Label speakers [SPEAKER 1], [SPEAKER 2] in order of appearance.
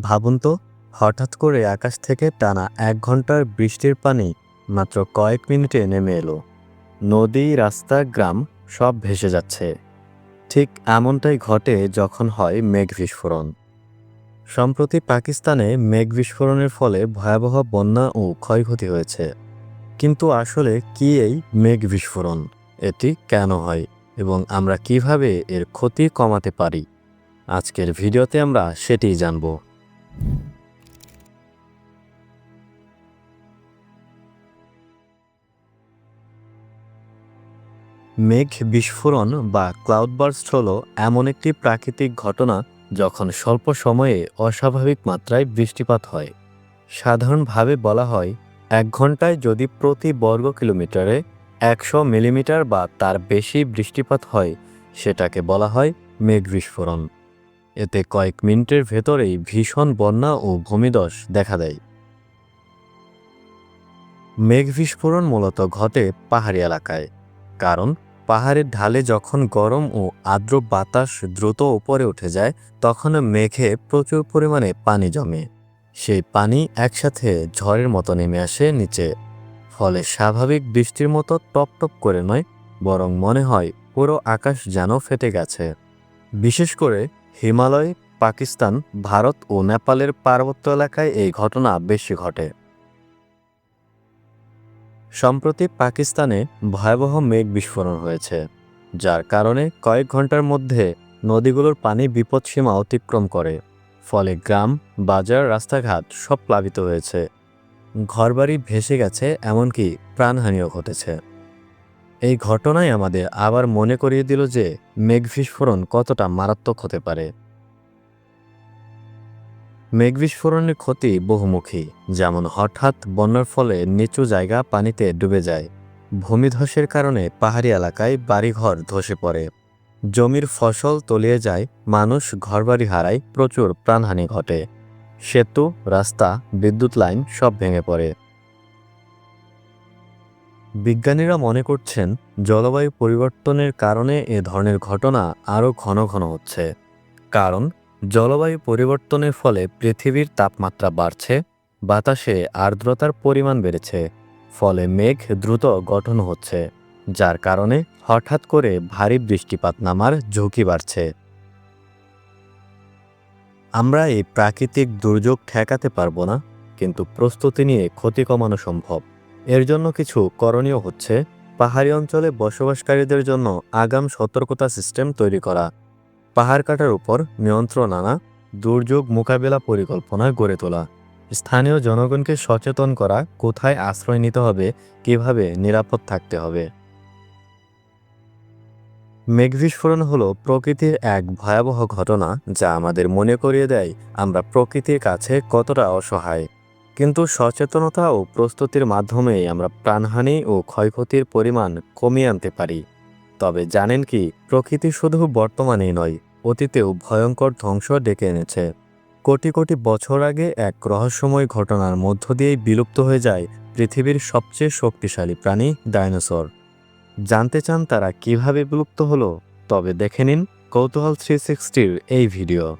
[SPEAKER 1] ভাবুন তো, হঠাৎ করে আকাশ থেকে টানা এক ঘণ্টার বৃষ্টির পানি মাত্র কয়েক মিনিটে নেমে এলো। নদী, রাস্তা, গ্রাম সব ভেসে যাচ্ছে। ঠিক এমনটাই ঘটে যখন হয় মেঘ বিস্ফোরণ। সম্প্রতি পাকিস্তানে মেঘ বিস্ফোরণের ফলে ভয়াবহ বন্যা ও ক্ষয়ক্ষতি হয়েছে। কিন্তু আসলে কি এই মেঘ বিস্ফোরণ? এটি কেন হয়? এবং আমরা কীভাবে এর ক্ষতি কমাতে পারি? আজকের ভিডিওতে আমরা সেটিই জানব। মেঘ বিস্ফোরণ বা ক্লাউডবার্স্ট হল এমন একটি প্রাকৃতিক ঘটনা যখন স্বল্প সময়ে অস্বাভাবিক মাত্রায় বৃষ্টিপাত হয়। সাধারণভাবে বলা হয়, এক ঘন্টায় যদি প্রতি বর্গ কিলোমিটারে একশো মিলিমিটার বা তার বেশি বৃষ্টিপাত হয়, সেটাকে বলা হয় মেঘ বিস্ফোরণ। এতে কয়েক মিনিটের ভেতরেই ভীষণ বন্যা ও ভূমিধস দেখা দেয়। মেঘ বিস্ফোরণ মূলত ঘটে পাহাড়ি এলাকায়, কারণ পাহাড়ের ঢালে যখন গরম ও আর্দ্র বাতাস দ্রুত উপরে উঠে যায় তখন মেঘে প্রচুর পরিমাণে পানি জমে। সেই পানি একসাথে ঝড়ের মতো নেমে আসে নিচে, ফলে স্বাভাবিক বৃষ্টির মতো টপ টপ করে নয়, বরং মনে হয় পুরো আকাশ যেন ফেটে গেছে। বিশেষ করে হিমালয়, পাকিস্তান, ভারত ও নেপালের পার্বত্য এলাকায় এই ঘটনা বেশি ঘটে। সম্প্রতি পাকিস্তানে ভয়াবহ মেঘ বিস্ফোরণ হয়েছে, যার কারণে কয়েক ঘণ্টার মধ্যে নদীগুলোর পানি বিপদসীমা অতিক্রম করে, ফলে গ্রাম, বাজার, রাস্তাঘাট সব প্লাবিত হয়েছে। ঘরবাড়ি ভেসে গেছে, এমনকি প্রাণহানিও ঘটেছে। এই ঘটনাই আমাদের আবার মনে করিয়ে দিল যে মেঘ বিস্ফোরণ কতটা মারাত্মক হতে পারে। মেঘ বিস্ফোরণের ক্ষতি বহুমুখী, যেমন হঠাৎ বন্যার ফলে নিচু জায়গা পানিতে ডুবে যায়। ভূমিধসের কারণে পাহাড়ি এলাকায় বাড়িঘর ধসে পড়ে। জমির ফসল তলিয়ে যায়, মানুষ ঘরবাড়ি হারায়, প্রচুর প্রাণহানি ঘটে। সেতু, রাস্তা, বিদ্যুৎ লাইন সব ভেঙে পড়ে। বিজ্ঞানীরা মনে করছেন, জলবায়ু পরিবর্তনের কারণে এ ধরনের ঘটনা আরও ঘন ঘন হচ্ছে। কারণ, জলবায়ু পরিবর্তনের ফলে পৃথিবীর তাপমাত্রা বাড়ছে, বাতাসে আর্দ্রতার পরিমাণ বেড়েছে, ফলে মেঘ দ্রুত গঠন হচ্ছে, যার কারণে হঠাৎ করে ভারী বৃষ্টিপাত নামার ঝুঁকি বাড়ছে। আমরা এই প্রাকৃতিক দুর্যোগ ঠেকাতে পারব না, কিন্তু প্রস্তুতি নিয়ে ক্ষতি কমানো সম্ভব। এর জন্য কিছু করণীয় হচ্ছে পাহাড়ি অঞ্চলে বসবাসকারীদের জন্য আগাম সতর্কতা সিস্টেম তৈরি করা, পাহাড় কাটার উপর নিয়ন্ত্রণ আনা, দুর্যোগ মোকাবেলা পরিকল্পনা গড়ে তোলা। স্থানীয় জনগণকে সচেতন করা, কোথায় আশ্রয় নিতে হবে, কীভাবে নিরাপদ থাকতে হবে। মেঘ বিস্ফোরণ হল প্রকৃতির এক ভয়াবহ ঘটনা যা আমাদের মনে করিয়ে দেয় আমরা প্রকৃতির কাছে কতটা অসহায়। কিন্তু সচেতনতা ও প্রস্তুতির মাধ্যমেই আমরা প্রাণহানি ও ক্ষয়ক্ষতির পরিমাণ কমিয়ে আনতে পারি। তবে জানেন কি, প্রকৃতি শুধু বর্তমানেই নয়, অতীতেও ভয়ঙ্কর ধ্বংস ডেকে এনেছে। কোটি কোটি বছর আগে এক রহস্যময় ঘটনার মধ্য দিয়েই বিলুপ্ত হয়ে যায় পৃথিবীর সবচেয়ে শক্তিশালী প্রাণী ডাইনোসর। জানতে চান তারা কীভাবে বিলুপ্ত হলো? তবে দেখে নিন কৌতূহল থ্রি সিক্সটির এই ভিডিও।